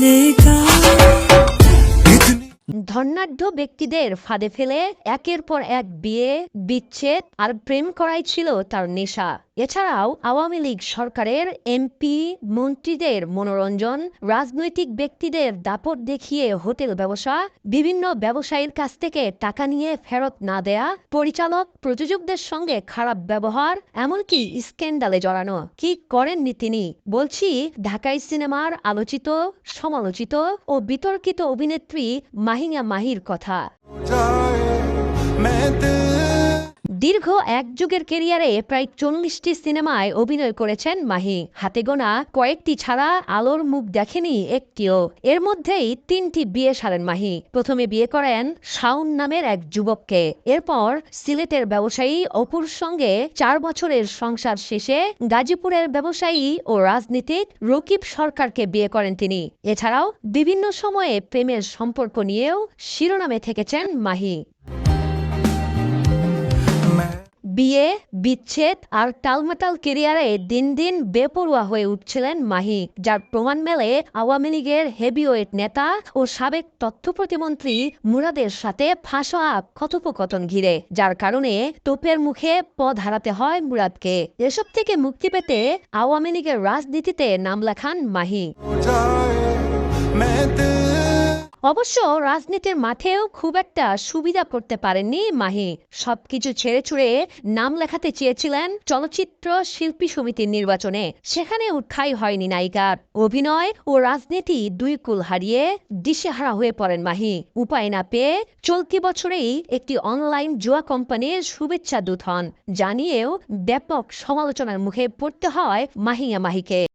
Leave. ধর্নাঢ্য ব্যক্তিদের ফাঁদে ফেলে একের পর এক বিয়ে, বিচ্ছেদ আর প্রেম করাই ছিল তার নেশা। এছাড়াও আওয়ামী লীগ সরকারের এমপি, মন্ত্রীদের মনোরঞ্জন, রাজনৈতিক ব্যক্তিদের দাপট দেখিয়ে হোটেল ব্যবসা, বিভিন্ন ব্যবসায়ীর কাছ থেকে টাকা নিয়ে ফেরত না দেয়া, পরিচালক প্রযোজকদের সঙ্গে খারাপ ব্যবহার, এমনকি স্ক্যান্ডালে জড়ানো। কি করেননি তিনি? বলছি, ঢাকাই সিনেমার আলোচিত, সমালোচিত ও বিতর্কিত অভিনেত্রী মাহিনা মাহির কথা। দীর্ঘ এক যুগের কেরিয়ারে প্রায় চল্লিশটি সিনেমায় অভিনয় করেছেন মাহি। হাতে গোনা কয়েকটি ছাড়া আলোর মুখ দেখেনি একটিও। এর মধ্যেই তিনটি বিয়ে সারেন মাহি। প্রথমে বিয়ে করেন শাওন নামের এক যুবককে। এরপর সিলেটের ব্যবসায়ী অপুর সঙ্গে চার বছরের সংসার শেষে গাজীপুরের ব্যবসায়ী ও রাজনীতিক রকিব সরকারকে বিয়ে করেন তিনি। এছাড়াও বিভিন্ন সময়ে প্রেমের সম্পর্ক নিয়েও শিরোনামে থেকেছেন মাহি। বিয়ে, বিচ্ছেদ আর টালমাটাল কেরিয়ারে দিন দিন বেপরুয়া হয়ে উঠছিলেন মাহি যার প্রমাণ মেলে আওয়ামী লীগের হেভিওয়েট নেতা ও সাবেক তথ্য প্রতিমন্ত্রী মুরাদের সাথে ফাঁস আপ কথোপকথন ঘিরে, যার কারণে তোপের মুখে পদ হারাতে হয় মুরাদকে। এসব থেকে মুক্তি পেতে আওয়ামী লীগের রাজনীতিতে নাম লেখান মাহি অবশ্য রাজনীতির মাঠেও খুব একটা সুবিধা করতে পারেননি মাহি। সবকিছু ছেড়ে ছুড়ে নাম লেখাতে চেয়েছিলেন চলচ্চিত্র শিল্পী সমিতির নির্বাচনে। সেখানে উঠাই হয়নি নায়িকার। অভিনয় ও রাজনীতি দুই কুল হারিয়ে দিশেহারা হয়ে পড়েন মাহি। উপায় না পেয়ে চলতি বছরেই একটি অনলাইন জুয়া কোম্পানির শুভেচ্ছা দূত হন। জানিয়েও ব্যাপক সমালোচনার মুখে পড়তে হয় মাহিয়া মাহিকে।